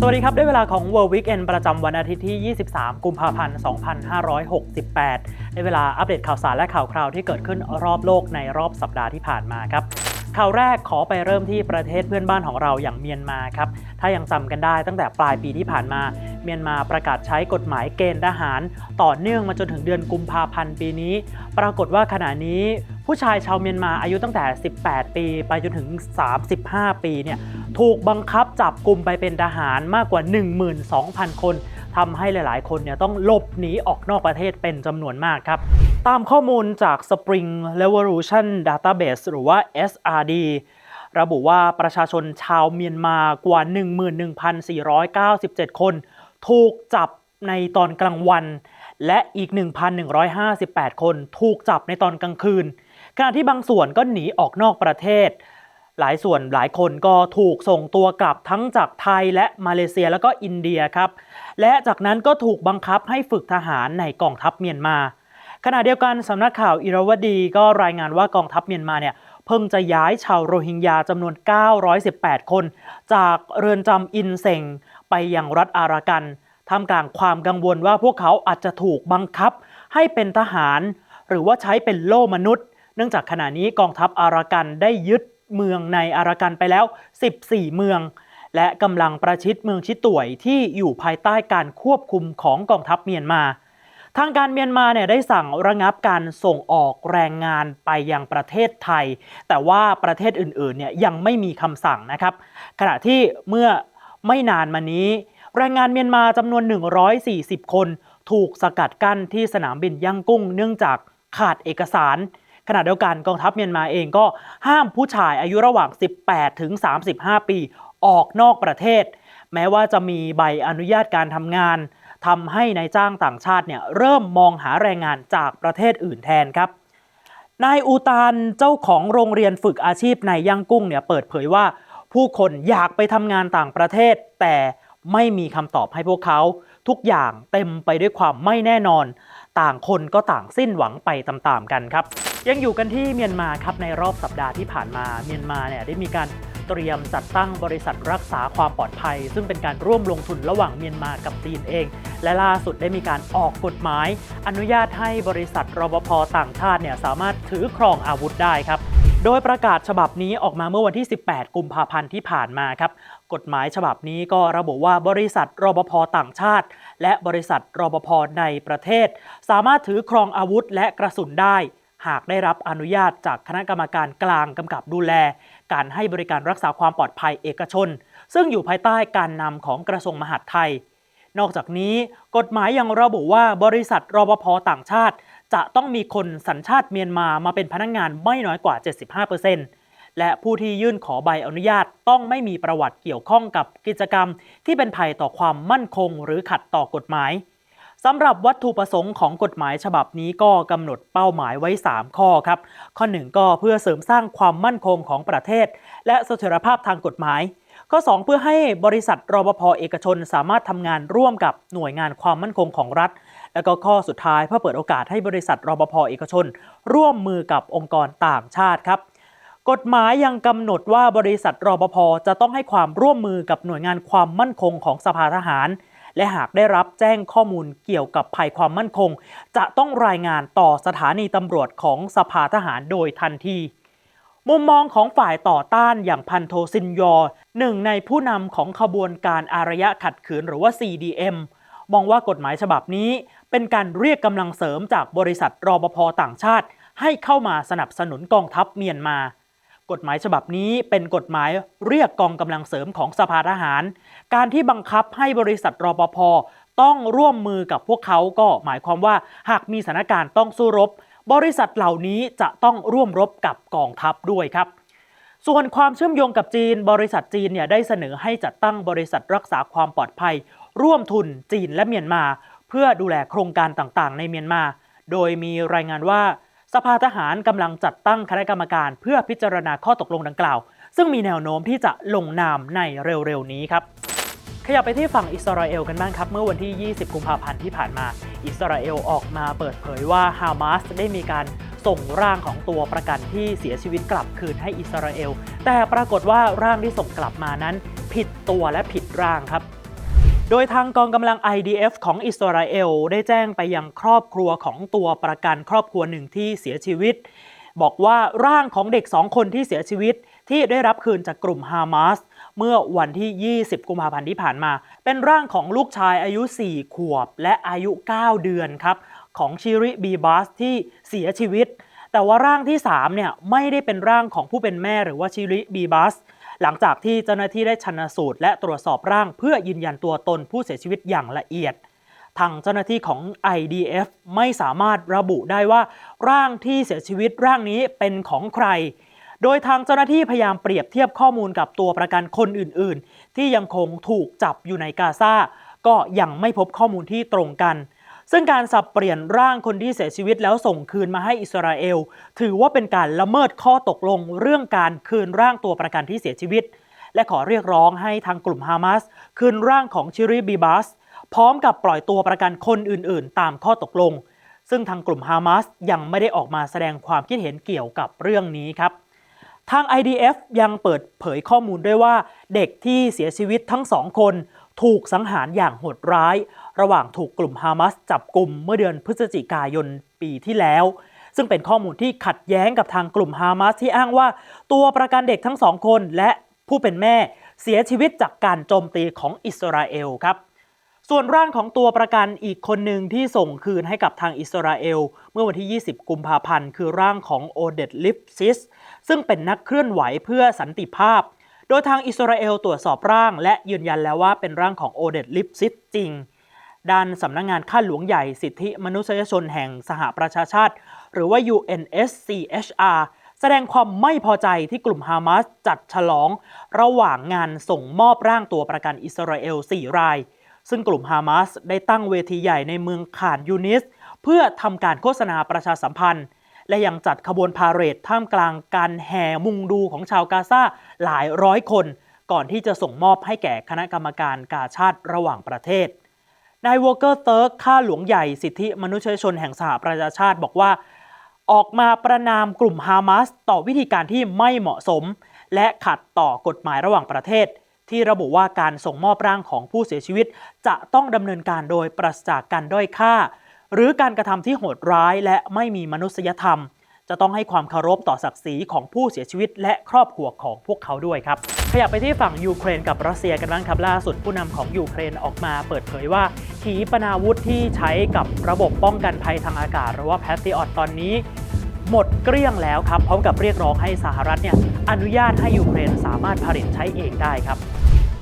สวัสดีครับ ได้เวลาของ World Weekend ประจำวันอาทิตย์ที่ 23 กุมภาพันธ์ 2568 ได้เวลาอัปเดตข่าวสารและข่าวคราวที่เกิดขึ้นรอบโลกในรอบสัปดาห์ที่ผ่านมาครับข่าวแรกขอไปเริ่มที่ประเทศเพื่อนบ้านของเราอย่างเมียนมาครับ ถ้ายังจำกันได้ตั้งแต่ปลายปีที่ผ่านมา เมียนมาประกาศใช้กฎหมายเกณฑ์ทหาร ต่อเนื่องมาจนถึงเดือนกุมภาพันธ์ปีนี้ ปรากฏว่าขณะนี้ ผู้ชายชาวเมียนมาอายุตั้งแต่ 18 ปี ไปจนถึง 35 ปีเนี่ยถูกบังคับจับกลุ่มไปเป็นทหารมากกว่า 12,000 คนทำให้หลาย ๆ คนเนี่ยต้องหลบหนีออกนอกประเทศเป็นจำนวนมากครับ ตามข้อมูลจาก Spring Revolution Database หรือว่า SRD ระบุว่าประชาชนชาวเมียนมากว่า 11,497 คน ถูกจับในตอนกลางวัน และอีก 1,158 คน ถูกจับในตอนกลางคืน ขณะที่บางส่วนก็หนีออกนอกประเทศ หลายส่วนหลายคนก็ถูกส่งตัวกลับทั้งจากไทยและมาเลเซียแล้วก็อินเดียครับ และจากนั้นก็ถูกบังคับให้ฝึกทหารในกองทัพเมียนมา ขณะเดียวกันสำนักข่าวอิรวดีก็รายงานว่ากองทัพเมียนมาเนี่ยเพิ่งจะย้ายชาวโรฮิงญาจำนวน 918 คน จากเรือนจำอินเซงไปยังรัฐอารากันท่ามกลางความกังวลว่าพวกเขาอาจจะถูกบังคับให้เป็นทหาร หรือว่าใช้เป็นโล่มนุษย์ เนื่องจากขณะนี้กองทัพอารากันได้ยึดเมืองในอารากันไปแล้ว 14 เมือง และกำลังประชิดเมืองชิต่วยที่อยู่ภายใต้การควบคุมของกองทัพเมียนมา ทางการเมียนมาเนี่ยได้สั่งระงับการส่งออกแรงงานไปยังประเทศไทย แต่ว่าประเทศอื่นๆเนี่ยยังไม่มีคำสั่งนะครับ ขณะที่เมื่อไม่นานมานี้ แรงงานเมียนมาจำนวน 140 คน ถูกสกัดกั้นที่สนามบินย่างกุ้ง เนื่องจากขาดเอกสาร ขณะเดียวกันกองทัพเมียนมาเองก็ห้ามผู้ชายอายุระหว่าง 18 ถึง 35 ปีออกนอกประเทศ แม้ว่าจะมีใบอนุญาตการทำงานทำให้ในายจ้างต่างชาติเนี่ยเริ่มมองหาแรงงานจากประเทศอื่นแทนครับนายอูตานเจ้าของโรงเรียนฝึกอาชีพในย่างกุ้งเนี่ยเปิดเผยว่า ผู้คนอยากไปทำงานต่างประเทศ แต่ไม่มีคำตอบให้พวกเขา ทุกอย่างเต็มไปด้วยความไม่แน่นอน ต่างคนก็ต่างสิ้นหวังไปตามๆกันครับ ยังอยู่กันที่เมียนมาครับในรอบสัปดาห์ที่ผ่านมาเมียนมาเนี่ยได้มีการเตรียมจัดตั้งบริษัทรักษาความปลอดภัย ซึ่งเป็นการร่วมลงทุนระหว่างเมียนมากับจีนเอง และล่าสุดได้มีการออกกฎหมาย อนุญาตให้บริษัทรปภต่างชาติเนี่ยสามารถถือครองอาวุธได้ครับ โดยประกาศฉบับนี้ออกมาเมื่อวันที่ 18 กุมภาพันธ์ที่ผ่านมาครับกฎหมายฉบับนี้ก็ระบุว่าบริษัทรปภต่างชาติ และบริษัทรปภในประเทศ สามารถถือครองอาวุธและกระสุนได้ หากได้รับอนุญาตจากคณะกรรมการกลางกำกับดูแล การให้บริการรักษาความปลอดภัยเอกชน ซึ่งอยู่ภายใต้การนำของกระทรวงมหาดไทย นอกจากนี้กฎหมายยังระบุว่าบริษัทรปภต่างชาติ จะต้องมีคนสัญชาติเมียนมามาเป็นพนักงงานไม่น้อยกว่า 75%และผู้ที่ยื่นขอใบอนุญาตต้องไม่มีประวัติเกี่ยวข้องกับกิจกรรม ที่เป็นภัยต่อความมั่นคง หรือขัดต่อกฎหมาย สำหรับวัตถุประสงค์ของกฎหมายฉบับนี้ก็กำหนดเป้าหมายไว้ 3 ข้อครับ ข้อ 1 ก็เพื่อเสริมสร้างความมั่นคงของประเทศ และเสถียรภาพทางกฎหมาย ข้อ 2 เพื่อให้บริษัทรปภเอกชนสามารถทำงานร่วมกับหน่วยงานความมั่นคงของรัฐ และก็ข้อสุดท้ายเพื่อเปิดโอกาสให้บริษัทรปภเอกชน ร่วมมือกับองค์กรต่างชาติครับกฎหมายยังกำหนดว่าบริษัทรปภจะต้องให้ความร่วมมือกับหน่วยงานความมั่นคงของสภาทหาร และหากได้รับแจ้งข้อมูลเกี่ยวกับภัยความมั่นคง จะต้องรายงานต่อสถานีตำรวจของสภาทหารโดยทันที มุมมองของฝ่ายต่อต้านอย่างพันโทซินยอหนึ่งในผู้นำของขบวนการอารยะขัดขืนหรือว่า CDM มองว่ากฎหมายฉบับนี้ เป็นการเรียกกำลังเสริมจากบริษัทรอปภต่างชาติ ให้เข้ามาสนับสนุนกองทัพเมียนมา กฎหมายฉบับนี้เป็นกฎหมายเรียกกองกำลังเสริมของสภาทหาร การที่บังคับให้บริษัทรปภต้องร่วมมือกับพวกเขาก็หมายความว่า หากมีสถานการณ์ต้องสู้รบ บริษัทเหล่านี้จะต้องร่วมรบกับกองทัพด้วยครับ ส่วนความเชื่อมโยงกับจีน บริษัทจีนเนี่ยได้เสนอให้จัดตั้งบริษัทรักษาความปลอดภัย ร่วมทุนจีนและเมียนมา เพื่อดูแลโครงการต่างๆ ในเมียนมา โดยมีรายงานว่า สภาทหารกำลังจัดตั้งคณะกรรมการเพื่อพิจารณาข้อตกลงดังกล่าว ซึ่งมีแนวโน้มที่จะลงนามในเร็วๆนี้ครับ ขยับไปที่ฝั่งอิสราเอลกันบ้างครับ เมื่อวันที่ 20 กุมภาพันธ์ที่ผ่านมา อิสราเอลออกมาเปิดเผยว่าฮามาสได้มีการส่งร่างของตัวประกันที่เสียชีวิตกลับคืนให้อิสราเอล แต่ปรากฏว่าร่างที่ส่งกลับมานั้น ผิดตัวและผิดร่างครับ โดยทางกองกำลัง IDF ของอิสราเอลได้แจ้งไปยังครอบครัวของตัวประกันครอบครัวหนึ่งที่เสียชีวิต บอกว่าร่างของเด็กสองคนที่เสียชีวิตที่ได้รับคืนจากกลุ่มฮามาสเมื่อวันที่ 20 กุมภาพันธ์ที่ผ่านมา เป็นร่างของลูกชายอายุ 4 ขวบและอายุ 9 เดือนครับ ของชิริบีบัสที่เสียชีวิต แต่ว่าร่างที่ 3 เนี่ยไม่ได้เป็นร่างของผู้เป็นแม่หรือว่าชิริบีบัส หลังจากที่เจ้าหน้าที่ได้ชันสูตรและตรวจสอบร่าง เพื่อยืนยันตัวตนผู้เสียชีวิตอย่างละเอียด ทางเจ้าหน้าที่ของ IDF ไม่สามารถระบุได้ว่า ร่างที่เสียชีวิตร่างนี้เป็นของใคร โดยทางเจ้าหน้าที่พยายามเปรียบเทียบข้อมูลกับตัวประกันคนอื่น ๆ ที่ยังคงถูกจับอยู่ในกาซาก็ยังไม่พบข้อมูลที่ตรงกัน ซึ่งการสับเปลี่ยนร่างคนที่เสียชีวิตแล้วส่งคืนมาให้อิสราเอล ถือว่าเป็นการละเมิดข้อตกลงเรื่องการคืนร่างตัวประกันที่เสียชีวิต และขอเรียกร้องให้ทางกลุ่มฮามาสคืนร่างของชิริบีบัสพร้อมกับปล่อยตัวประกันคนอื่น ๆ ตามข้อตกลง ซึ่งทางกลุ่มฮามาสยังไม่ได้ออกมาแสดงความคิดเห็นเกี่ยวกับเรื่องนี้ครับทาง IDF ยังเปิดเผยข้อมูลด้วยว่า เด็กที่เสียชีวิตทั้งสองคน ถูกสังหารอย่างโหดร้าย ระหว่างถูกกลุ่มฮามาสจับกลุ่มเมื่อเดือนพฤศจิกายนปีที่แล้ว ซึ่งเป็นข้อมูลที่ขัดแย้งกับทางกลุ่มฮามาสที่อ้างว่า ตัวประกันเด็กทั้งสองคนและผู้เป็นแม่เสียชีวิตจากการโจมตีของอิสราเอลครับส่วนร่างของตัวประกันอีกคนหนึ่งที่ส่งคืนให้กับทางอิสราเอล เมื่อวันที่ 20 กุมภาพันธ์ คือร่างของโอเดตลิฟซิส ซึ่งเป็นนักเคลื่อนไหวเพื่อสันติภาพ โดยทางอิสราเอลตรวจสอบร่าง และยืนยันแล้วว่าเป็นร่างของโอเดตลิฟซิสจริง ด้านสำนักงงานข้าหลวงใหญ่สิทธิมนุษยชนแห่งสหประชาชาติ หรือว่า UNSCHR แสดงความไม่พอใจที่กลุ่มฮามาสจัดฉลองระหว่างงานส่งมอบร่างตัวประกันอิสราเอล 4 ราย ซึ่งกลุ่มฮามาสได้ตั้งเวทีใหญ่ในเมืองขานยูนิส เพื่อทำการโฆษณาประชาสัมพันธ์ และยังจัดขบวนพาเหรดท่ามกลางการแห่มุงดูของชาวกาซาหลายร้อยคน ก่อนที่จะส่งมอบให้แก่คณะกรรมการกาชาติระหว่างประเทศนายวอเกอร์เติร์กข้าหลวงใหญ่สิทธิมนุษยชนแห่งสหประชาชาติบอกว่า ออกมาประนามกลุ่มฮามาสต่อวิธีการที่ไม่เหมาะสม และขัดต่อกฎหมายระหว่างประเทศ ที่ระบุว่าการส่งมอบร่างของผู้เสียชีวิต จะต้องดำเนินการโดยปราศจากการด้อยค่า หรือการกระทำที่โหดร้ายและไม่มีมนุษยธรรม จะต้องให้ความเคารพต่อศักดิ์ศรีของผู้เสียชีวิต และครอบครัวของพวกเขาด้วยครับขยับไปที่ฝั่งยูเครนกับรัสเซียกันบ้างครับล่าสุดผู้นำของยูเครนออกมาเปิดเผยว่าขีปนาวุธที่ใช้กับระบบป้องกันภัยทางอากาศหรือว่าแพต i ออตตอนนี้ หมดเกลี้ยงแล้วครับพร้อมกับเรียกร้องให้สหรัฐเนี่ยอนุญาตให้ยูเครนสามารถผลิตใช้เองได้ครับ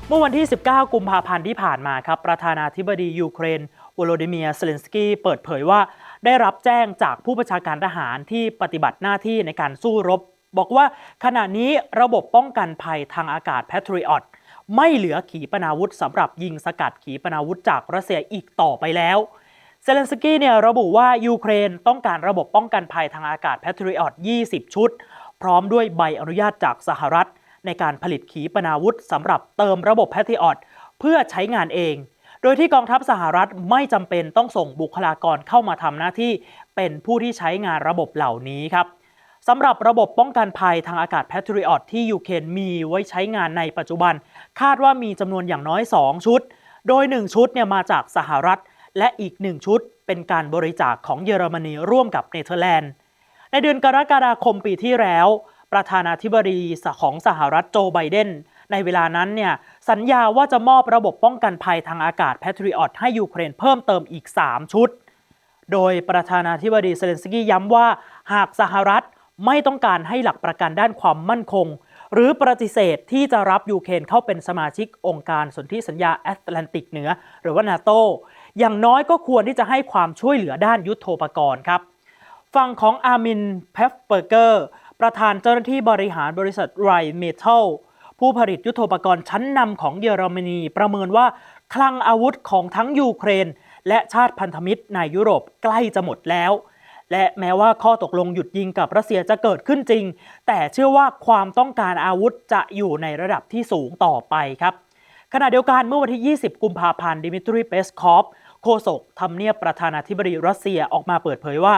เมื่อวันที่ 19 กุมภาพันธ์ที่ผ่านมาครับประธานาธิบดียูเครน วโลดิเมียร์เซเลนสกี้เปิดเผยว่า ได้รับแจ้งจากผู้บัญชาการทหารที่ปฏิบัติหน้าที่ในการสู้รบ บอกว่าขณะนี้ระบบป้องกันภัยทางอากาศ Patriot ไม่เหลือขีปนาวุธสำหรับยิงสกัดขีปนาวุธจากรัสเซียอีกต่อไปแล้วเซเลนสกี้เนี่ยระบุว่ายูเครนต้องการระบบป้องกันภัยทางอากาศ Patriot 20 ชุด พร้อมด้วยใบอนุญาตจากสหรัฐ ในการผลิตขีปนาวุธสำหรับเติมระบบ Patriot เพื่อใช้งานเอง โดยที่กองทัพสหรัฐไม่จำเป็นต้องส่งบุคลากรเข้ามาทำหน้าที่เป็นผู้ที่ใช้งานระบบเหล่านี้ครับสำหรับระบบป้องกันภัยทางอากาศ Patriot ที่ยูเครนมีไว้ใช้งานในปัจจุบัน คาดว่ามีจำนวนอย่างน้อย 2 ชุด โดย 1 ชุดเนี่ยมาจากสหรัฐ และอีก 1 ชุด เป็นการบริจาคของเยอรมนีร่วมกับเนเธอร์แลนด์ ในเดือนกรกฎาคมปีที่แล้ว ประธานาธิบดีของสหรัฐโจไบเดน ในเวลานั้นเนี่ยสัญญาว่าจะมอบระบบป้องกันภัยทางอากาศ Patriot ให้ยูเครนเพิ่มเติมอีก 3 ชุด โดยประธานาธิบดีเซเลนสกี้ย้ำว่า หากสหรัฐไม่ต้องการให้หลักประกันด้านความมั่นคง หรือปฏิเสธที่จะรับยูเครนเข้าเป็นสมาชิกองค์การสนธิสัญญาแอตแลนติกเหนือ หรือว่านาโตอย่างน้อยก็ควรที่จะให้ความช่วยเหลือด้านยุทโธปกรณ์ครับฝั่งของอามินเพฟเบอร์เกอร์ประธานเจ้าหน้าที่บริหารบริษัทไรเมทัล ผู้ผลิตยุทโธปกรณ์ชั้นนำของเยอรมนีประเมินว่า คลังอาวุธของทั้งยูเครน และชาติพันธมิตรในยุโรปใกล้จะหมดแล้ว และแม้ว่าข้อตกลงหยุดยิงกับรัสเซียจะเกิดขึ้นจริง แต่เชื่อว่าความต้องการอาวุธจะอยู่ในระดับที่สูงต่อไปครับขณะเดียวกันเมื่อวันที่ 20 กุมภาพันธ์ดิมิทรีเปสคอฟโฆษกทำเนียบประธานาธิบดีรัสเซียออกมาเปิดเผยว่า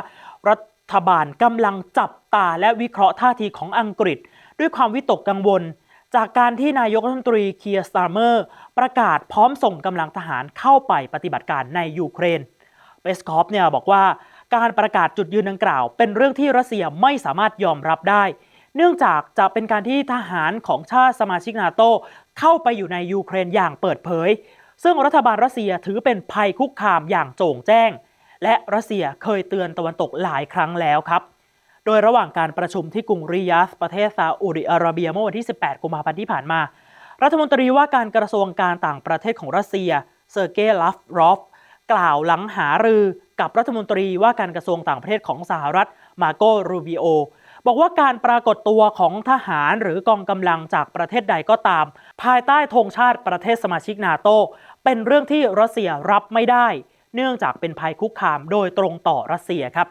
รัฐฐบาลกำลังจับตาและวิเคราะห์ท่าทีของอังกฤษ ด้วยความวิตกกังวล จากการที่นายกรัฐมนตรีเคียร์สตาร์เมอร์ ประกาศพร้อมส่งกำลังทหารเข้าไปปฏิบัติการในยูเครนเปสคอฟเนี่ยบอกว่าการประกาศจุดยืนดังกล่าว เป็นเรื่องที่รัสเซียไม่สามารถยอมรับได้ เนื่องจากจะเป็นการที่ทหารของชาติสมาชิกนาโตเข้าไปอยู่ในยูเครนอย่างเปิดเผย ซึ่งรัฐบาลรัสเซียถือเป็นภัยคุกคามอย่างโจ่งแจ้ง และรัสเซียเคยเตือนตะวันตกหลายครั้งแล้วครับ โดยระหว่างการประชุมที่กรุงริยาสประเทศซาอุดิอาระเบียเมื่อวันที่ 18 กุมภาพันธ์ที่ผ่านมา รัฐมนตรีว่าการกระทรวงการต่างประเทศของรัสเซีย เซอร์เกย์ลัฟรอฟ กล่าวหลังหารือกับรัฐมนตรีว่าการกระทรวงต่างประเทศของสหรัฐ มาโกรูบิโอ บอกว่าการปรากฏตัวของทหารหรือกองกำลังจากประเทศใดก็ตาม ภายใต้ธงชาติประเทศสมาชิกนาโต เป็นเรื่องที่รัสเซียรับไม่ได้ เนื่องจากเป็นภัยคุกคามโดยตรงต่อรัสเซียครับ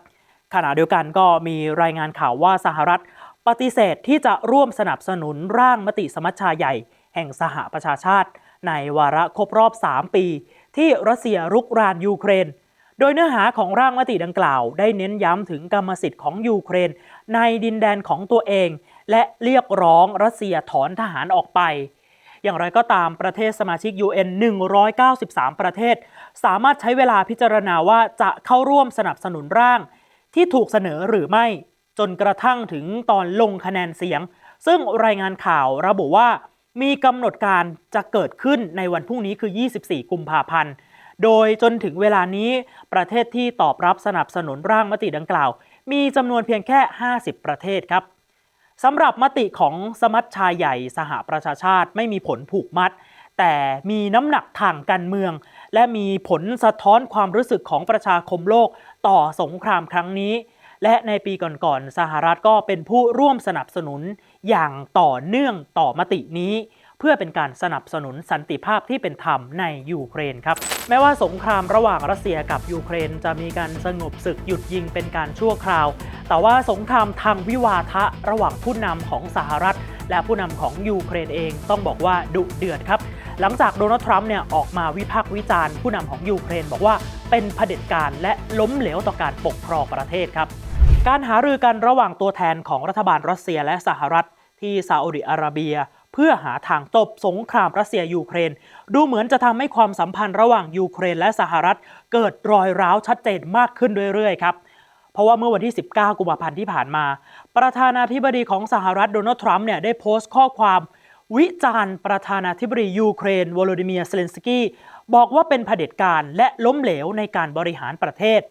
ขณะเดียวกันก็มีรายงานข่าวว่าสหรัฐปฏิเสธที่จะร่วมสนับสนุนร่างมติสมัชชาใหญ่ แห่งสหประชาชาติ ในวาระครบรอบ 3 ปี ที่รัสเซียรุกรานยูเครน โดยเนื้อหาของร่างมติดังกล่าว ได้เน้นย้ำถึงกรรมสิทธิ์ของยูเครน ในดินแดนของตัวเอง และเรียกร้องรัสเซียถอนทหารออกไป อย่างไรก็ตามประเทศสมาชิก UN 193 ประเทศ สามารถใช้เวลาพิจารณาว่าจะเข้าร่วมสนับสนุนร่าง ที่ถูกเสนอหรือไม่ จนกระทั่งถึงตอนลงคะแนนเสียง ซึ่งรายงานข่าวระบุว่ามีกำหนดการจะเกิดขึ้นในวันพรุ่งนี้คือ 24 กุมภาพันธ์ โดยจนถึงเวลานี้ประเทศที่ตอบรับสนับสนุนร่างมติดังกล่าว มีจำนวนเพียงแค่ 50 ประเทศครับสำหรับมติของสมัชชาใหญ่สหประชาชาติไม่มีผลผูกมัด แต่มีน้ำหนักทางการเมือง และมีผลสะท้อนความรู้สึกของประชาคมโลก ต่อสงครามครั้งนี้ และในปีก่อนๆสหรัฐก็เป็นผู้ร่วมสนับสนุนอย่างต่อเนื่องต่อมตินี้ เพื่อเป็นการสนับสนุนสันติภาพที่เป็นธรรมในยูเครนครับ แม้ว่าสงครามระหว่างรัสเซียกับยูเครนจะมีการสงบศึกหยุดยิงเป็นการชั่วคราว แต่ว่าสงครามทางวิวาทะระหว่างผู้นำของสหรัฐ และผู้นำของยูเครนเองต้องบอกว่าดุเดือดครับ หลังจากโดนัลด์ทรัมป์เนี่ยออกมาวิพากษ์วิจารณ์ผู้นำของยูเครน บอกว่าเป็นเผด็จการและล้มเหลวต่อการปกครองประเทศครับ การหารือกันระหว่างตัวแทนของรัฐบาลรัสเซียและสหรัฐ ที่ซาอุดิอาระเบีย เพื่อหาทางจบสงครามรัสเซียยูเครน ดูเหมือนจะทำให้ความสัมพันธ์ระหว่างยูเครนและสหรัฐ เกิดรอยร้าวชัดเจนมากขึ้นเรื่อยๆครับเพราะว่าเมื่อวันที่ 19 กุมภาพันธ์ที่ผ่านมา ประธานาธิบดีของสหรัฐโดนัลด์ทรัมป์เนี่ยได้โพสต์ข้อความ วิจารณ์ประธานาธิบดียูเครนวโลดิเมียเซเลนสกี้บอกว่าเป็นเผด็จการและล้มเหลวในการบริหารประเทศ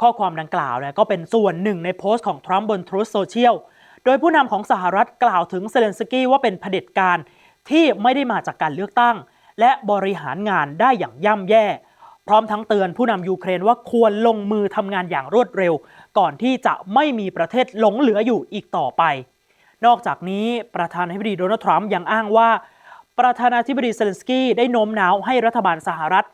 ข้อความดังกล่าวเนี่ยก็เป็นส่วนหนึ่งในโพสต์ของทรัมป์บนทรู t โซเชียลโดยผู้นำของสหรัฐกล่าวถึงเซเลนสกี้ว่าเป็นเผด็จการที่ไม่ได้มาจากการเลือกตั้ง และบริหารงานได้อย่างย่ำแย่ พร้อมทั้งเตือนผู้นำยูเครนว่าควรลงมือทำงานอย่างรวดเร็ว ก่อนที่จะไม่มีประเทศหลงเหลืออยู่อีกต่อไป นอกจากนี้ประธานาธิบดีโดนัลด์ทรัมป์ยังอ้างว่า ประธานาธิบดีเซเลนสกี้ได้โน้มน้าวให้รัฐบาลสหรัฐ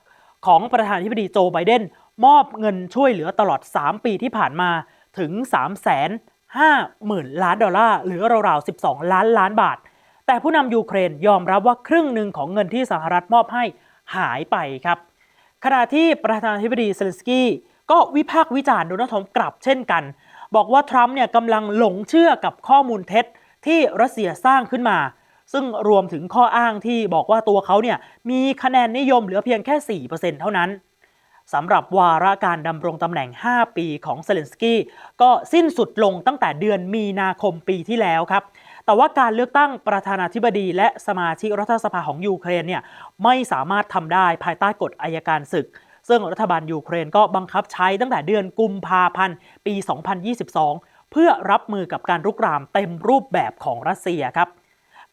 ของประธานาธิบดีโจไบเดนมอบเงินช่วยเหลือตลอด 3 ปีที่ผ่านมาถึง 3 5 0 0 0 0 ล้านดอลลาร์ หรือราวๆ 12 ล้านล้านบาท แต่ผู้นำยูเครนยอมรับว่าครึ่งหนึ่งของเงินที่สหรัฐมอบให้หายไปครับ ขณะที่ประธานาธิบดีเซเลนสกี้ก็วิพากษ์วิจารณ์โดนัลด์ทรัมป์กลับเช่นกัน บอกว่าทรัมป์เนี่ยกำลังหลงเชื่อกับข้อมูลเท็จที่รัสเซียสร้างขึ้นมา ซึ่งรวมถึงข้ออ้างที่บอกว่าตัวเขาเนี่ยมีคะแนนนิยมเหลือเพียงแค่ 4%เท่านั้นสำหรับวาระการดำรงตำแหน่ง 5 ปีของเซเลนสกี้ก็สิ้นสุดลงตั้งแต่เดือนมีนาคมปีที่แล้วครับ แต่ว่าการเลือกตั้งประธานาธิบดีและสมาชิกรัฐสภาของยูเครนเนี่ยไม่สามารถทำได้ภายใต้กฎอายการศึก ซึ่งรัฐบาลยูเครนก็บังคับใช้ตั้งแต่เดือนกุมภาพันธ์ปี 2022 เพื่อรับมือกับการรุกรามเต็มรูปแบบของรัสเซียครับ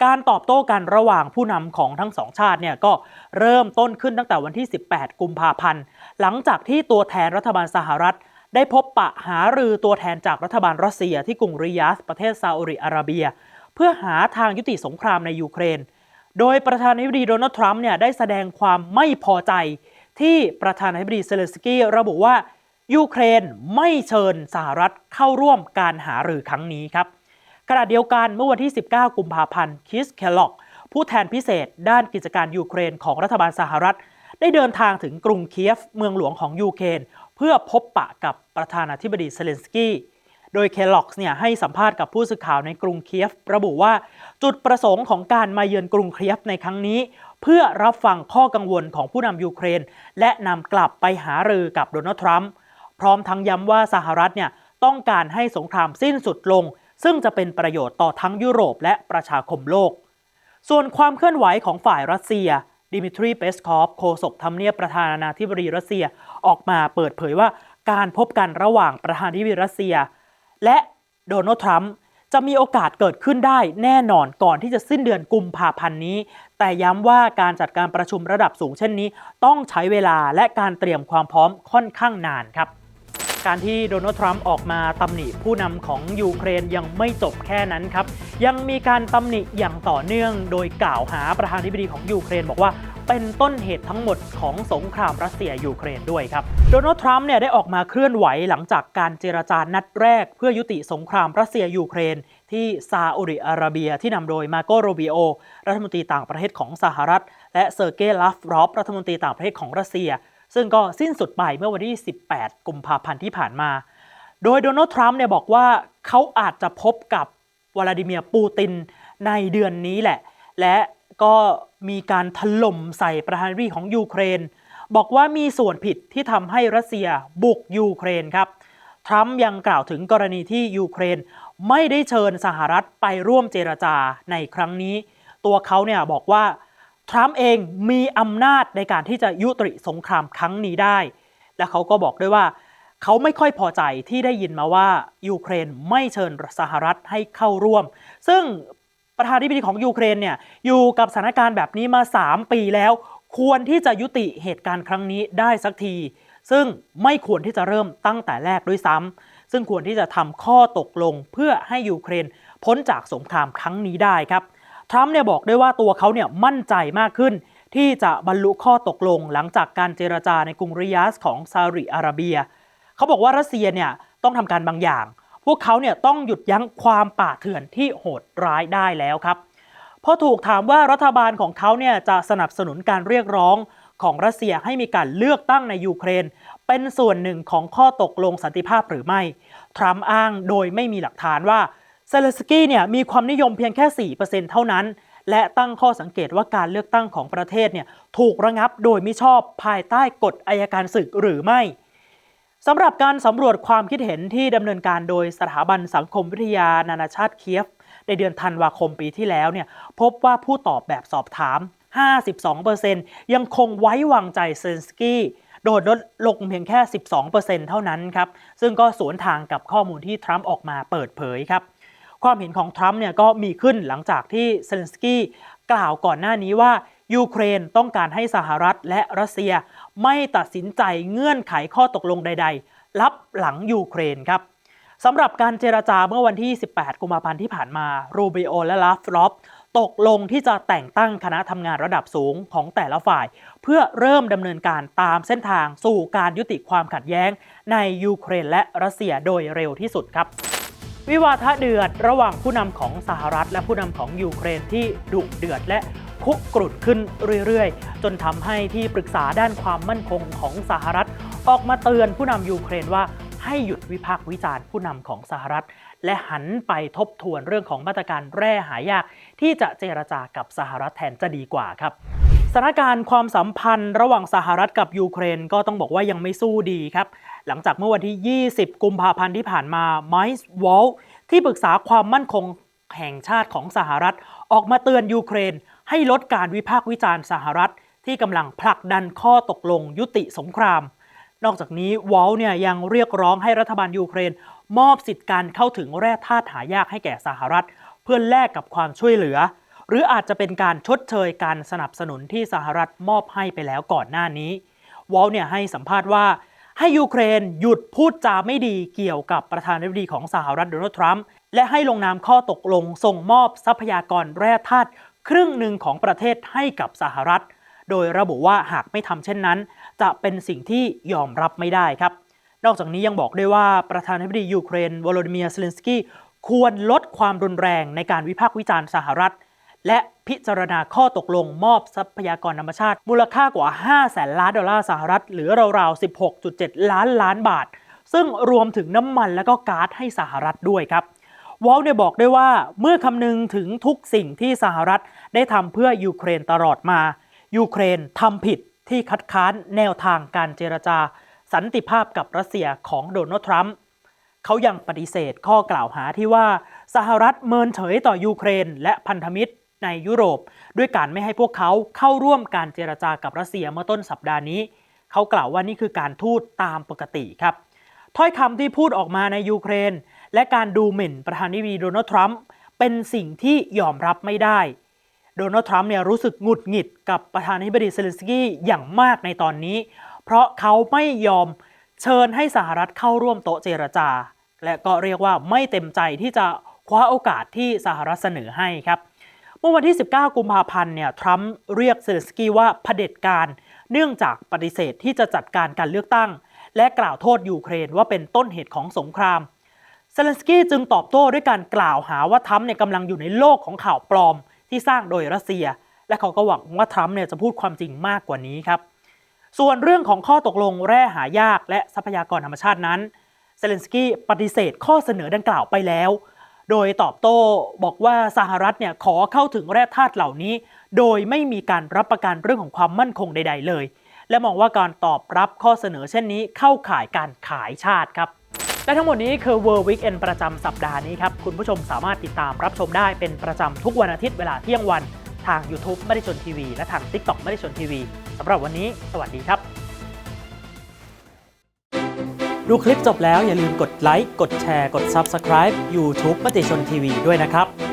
การตอบโต้กันระหว่างผู้นำของทั้งสองชาติเนี่ยก็เริ่มต้นขึ้นตั้งแต่วันที่ 18 กุมภาพันธ์ หลังจากที่ตัวแทนรัฐบาลสหรัฐ ได้พบปะหารือตัวแทนจากรัฐบาลรัสเซียที่กรุงริยาสประเทศซาอุดิอาระเบีย เพื่อหาทางยุติสงครามในยูเครน โดยประธานาธิบดีโดนัลด์ทรัมป์เนี่ยได้แสดงความไม่พอใจ ที่ประธานาธิบดีเซเลนสกี้ระบุว่ายูเครนไม่เชิญสหรัฐเข้าร่วมการหารือครั้งนี้ครับขณะเดียวกันเมื่อวันที่ 19 กุมภาพันธ์คิสเคลล็อก ผู้แทนพิเศษด้านกิจการยูเครนของรัฐบาลสหรัฐ ได้เดินทางถึงกรุงเคียฟเมืองหลวงของยูเครนเพื่อพบปะกับประธานาธิบดีเซเลนสกี้โดยเคลล็อกเนี่ยให้สัมภาษณ์กับผู้สื่อข่าวในกรุงเคียฟ ระบุว่าจุดประสงค์ของการมาเยือนกรุงเคียฟในครั้งนี้ เพื่อรับฟังข้อกังวลของผู้นำยูเครน และนำกลับไปหารือกับโดนัลด์ทรัมป์พร้อมทั้งย้ำว่าสหรัฐเนี่ยต้องการให้สงครามสิ้นสุดลง ซึ่งจะเป็นประโยชน์ต่อทั้งยุโรปและประชาคมโลก ส่วนความเคลื่อนไหวของฝ่ายรัสเซียดิมิทรีเปสคอฟโฆษกทำเนียบประธานาธิบดีรัสเซียออกมาเปิดเผยว่าการพบกันระหว่างประธานาธิบดีรัสเซีย และโดนัลด์ทรัมป์ จะมีโอกาสเกิดขึ้นได้แน่นอนก่อนที่จะสิ้นเดือนกุมภาพันธ์นี้ แต่ย้ำว่าการจัดการประชุมระดับสูงเช่นนี้ ต้องใช้เวลาและการเตรียมความพร้อมค่อนข้างนานครับการที่โดนัลด์ทรัมป์ออกมาตำหนิผู้นำของยูเครนยังไม่จบแค่นั้นครับ ยังมีการตำหนิอย่างต่อเนื่องโดยกล่าวหาประธานาธิบดีของยูเครนบอกว่า เป็นต้นเหตุทั้งหมดของสงครามรัสเซียยูเครนด้วยครับ โดนัลด์ทรัมป์เนี่ยได้ออกมาเคลื่อนไหวหลังจากการเจรจานัดแรก เพื่อยุติสงครามรัสเซียยูเครน ที่ซาอุดิอาระเบียที่นำโดยมาโกโรบิโอ รัฐมนตรีต่างประเทศของสหรัฐ และเซอร์เกย์ลาฟรอฟรัฐมนตรีต่างประเทศของรัสเซีย ซึ่งก็สิ้นสุดไปเมื่อวันที่ 18 กุมภาพันธ์ที่ผ่านมา โดยโดนัลด์ทรัมป์เนี่ยบอกว่าเขาอาจจะพบกับวลาดิเมียร์ปูตินในเดือนนี้แหละ และ ก็มีการถล่มใส่ประธานาธิบดีของยูเครน บอกว่ามีส่วนผิดที่ทำให้รัสเซียบุกยูเครนครับทรัมป์ยังกล่าวถึงกรณีที่ยูเครนไม่ได้เชิญสหรัฐไปร่วมเจรจาในครั้งนี้ ตัวเขาเนี่ยบอกว่าทรัมป์เองมีอำนาจในการที่จะยุติสงครามครั้งนี้ได้ และเขาก็บอกด้วยว่า เขาไม่ค่อยพอใจที่ได้ยินมาว่ายูเครนไม่เชิญสหรัฐให้เข้าร่วม ซึ่ง ประธานาธิบดีของยูเครนเนี่ยอยู่กับสถานการณ์แบบนี้มา 3 ปีแล้ว ควรที่จะยุติเหตุการณ์ครั้งนี้ได้สักที ซึ่งไม่ควรที่จะเริ่มตั้งแต่แรกด้วยซ้ำซึ่งควรที่จะทำข้อตกลงเพื่อให้ยูเครนพ้นจากสงครามครั้งนี้ได้ครับทรัมป์เนี่ยบอกได้ว่าตัวเขาเนี่ยมั่นใจมากขึ้น ที่จะบรรลุข้อตกลงหลังจากการเจรจาในกรุงริยาสของซาอุดิอาระเบีย เขาบอกว่ารัสเซียเนี่ยต้องทำการบางอย่าง พวกเขาเนี่ยต้องหยุดยั้งความป่าเถื่อนที่โหดร้ายได้แล้วครับพอถูกถามว่ารัฐบาลของเขาเนี่ยจะสนับสนุนการเรียกร้องของรัสเซียให้มีการเลือกตั้งในยูเครน เป็นส่วนหนึ่งของข้อตกลงสันติภาพหรือไม่ ทรัมป์อ้างโดยไม่มีหลักฐานว่าเซเลสกี้เนี่ยมีความนิยมเพียงแค่ 4%เท่านั้น และตั้งข้อสังเกตว่าการเลือกตั้งของประเทศเนี่ยถูกระงับโดยมิชอบภายใต้กฎอายการศึกหรือไม่ สำหรับการสำรวจความคิดเห็นที่ดำเนินการโดยสถาบันสังคมวิทยานานาชาติเคียฟ ในเดือนธันวาคมปีที่แล้วเนี่ยพบว่าผู้ตอบแบบสอบถาม 52%ยังคงไว้วางใจเซนสกี้โดยลดลงเพียงแค่ 12%เท่านั้นครับ ซึ่งก็สวนทางกับข้อมูลที่ทรัมป์ออกมาเปิดเผยครับ ความเห็นของทรัมป์เนี่ยก็มีขึ้นหลังจากที่เซเลนสกี้กล่าวก่อนหน้านี้ว่า ยูเครนต้องการให้สหรัฐและรัสเซียไม่ตัดสินใจเงื่อนไขข้อตกลงใด ๆ รับหลังยูเครนครับสำหรับการเจรจาเมื่อวันที่ 18 กุมภาพันธ์ที่ผ่านมาโรเบโอและลาฟรอฟตกลงที่จะแต่งตั้งคณะทำงานระดับสูงของแต่ละฝ่าย เพื่อเริ่มดำเนินการตามเส้นทางสู่การยุติความขัดแย้ง ในยูเครนและรัสเซียโดยเร็วที่สุดครับ วิวาทะเดือดระหว่างผู้นำของสหรัฐและผู้นำของยูเครนที่ดุเดือดและ คุกรุ่นขึ้นเรื่อยๆ จนทำให้ที่ปรึกษาด้านความมั่นคงของสหรัฐ ออกมาเตือนผู้นำยูเครนว่าให้หยุดวิพากษ์วิจารณ์ผู้นำของสหรัฐ และหันไปทบทวนเรื่องของมาตรการแร่หายาก ที่จะเจรจากับสหรัฐแทนจะดีกว่าครับสถานการณ์ความสัมพันธ์ระหว่างสหรัฐกับยูเครนก็ต้องบอกว่ายังไม่สู้ดีครับ หลังจากเมื่อวันที่ 20 กุมภาพันธ์ที่ผ่านมาไมซ์วอลที่ปรึกษาความมั่นคงแห่งชาติของสหรัฐ ออกมาเตือนยูเครน ให้ลดการวิพากษ์วิจารณ์สหรัฐ ที่กำลังผลักดันข้อตกลงยุติสงคราม นอกจากนี้วอลเนี่ยยังเรียกร้องให้รัฐบาลยูเครน มอบสิทธิ์การเข้าถึงแร่ธาตุหายากให้แก่สหรัฐ เพื่อแลกกับความช่วยเหลือ หรืออาจจะเป็นการชดเชยการสนับสนุนที่สหรัฐมอบให้ไปแล้วก่อนหน้านี้วอลเนี่ยให้สัมภาษณ์ว่าให้ยูเครนหยุดพูดจาไม่ดีเกี่ยวกับประธานาธิบดีของสหรัฐโดนัลด์ทรัมป์และให้ลงนามข้อตกลงส่งมอบทรัพยากรแร่ธาตุ ครึ่งหนึ่งของประเทศให้กับสหรัฐ โดยระบุว่าหากไม่ทำเช่นนั้น จะเป็นสิ่งที่ยอมรับไม่ได้ครับ นอกจากนี้ยังบอกด้วยว่าประธานาธิบดียูเครนวโลดิเมียร์เซเลนสกี้ควรลดความรุนแรงในการวิพากษ์วิจารณ์สหรัฐ และพิจารณาข้อตกลงมอบทรัพยากรธรรมชาติ มูลค่ากว่า 5 แสนล้านดอลลาร์สหรัฐ หรือราวๆ 16.7 ล้านล้านบาท ซึ่งรวมถึงน้ำมันและก็ก๊าซให้สหรัฐด้วยครับ วอลเนี่ยบอกด้วยว่าเมื่อคำนึงถึงทุกสิ่งที่สหรัฐได้ทำเพื่อยูเครนตลอดมา ยูเครนทำผิดที่คัดค้านแนวทางการเจรจา สันติภาพกับรัสเซียของโดนัลด์ทรัมป์เขายังปฏิเสธข้อกล่าวหาที่ว่าสหรัฐเมินเฉยต่อยูเครนและพันธมิตรในยุโรป ด้วยการไม่ให้พวกเขาเข้าร่วมการเจรจากับรัสเซียเมื่อต้นสัปดาห์นี้ เขากล่าวว่านี่คือการทูตตามปกติครับ ถ้อยคำที่พูดออกมาในยูเครน และการดูหมิ่นประธานาธิบดีโดนัลด์ทรัมป์เป็นสิ่งที่ยอมรับไม่ได้ โดนัลด์ทรัมป์เนี่ยรู้สึกหงุดหงิดกับประธานาธิบดีเซเลนสกี้อย่างมากในตอนนี้ เพราะเขาไม่ยอมเชิญให้สหรัฐเข้าร่วมโต๊ะเจรจา และก็เรียกว่าไม่เต็มใจที่จะคว้าโอกาสที่สหรัฐเสนอให้ครับ เมื่อวันที่ 19 กุมภาพันธ์เนี่ยทรัมป์เรียกเซเลนสกี้ว่าเผด็จการเนื่องจากปฏิเสธที่จะจัดการการเลือกตั้ง และกล่าวโทษยูเครนว่าเป็นต้นเหตุของสงคราม เซเลนสกี้จึงตอบโต้ด้วยการกล่าวหาว่าทรัมป์เนี่ยกำลังอยู่ในโลกของข่าวปลอมที่สร้างโดยรัสเซีย และเขาก็หวังว่าทรัมป์เนี่ยจะพูดความจริงมากกว่านี้ครับ ส่วนเรื่องของข้อตกลงแร่หายากและทรัพยากรธรรมชาตินั้นเซเลนสกี้ปฏิเสธข้อเสนอดังกล่าวไปแล้ว โดยตอบโต้บอกว่าสหรัฐเนี่ยขอเข้าถึงแร่ธาตุเหล่านี้ โดยไม่มีการรับประกันเรื่องของความมั่นคงใด ๆ เลย และมองว่าการตอบรับข้อเสนอเช่นนี้เข้าข่ายการขายชาติครับ และทั้งหมดนี้คือ World Weekend ประจำสัปดาห์นี้ครับ คุณผู้ชมสามารถติดตามรับชมได้เป็นประจำทุกวันอาทิตย์เวลาเที่ยงวัน ทาง YouTube ไม่ได้ชนทีวีและทาง TikTok ไม่ได้ชนทีวีสำหรับวันนี้ สวัสดีครับ ดูคลิปจบแล้วอย่าลืมกดไลค์กดแชร์กด Subscribe YouTube มติชนทีวีด้วยนะครับ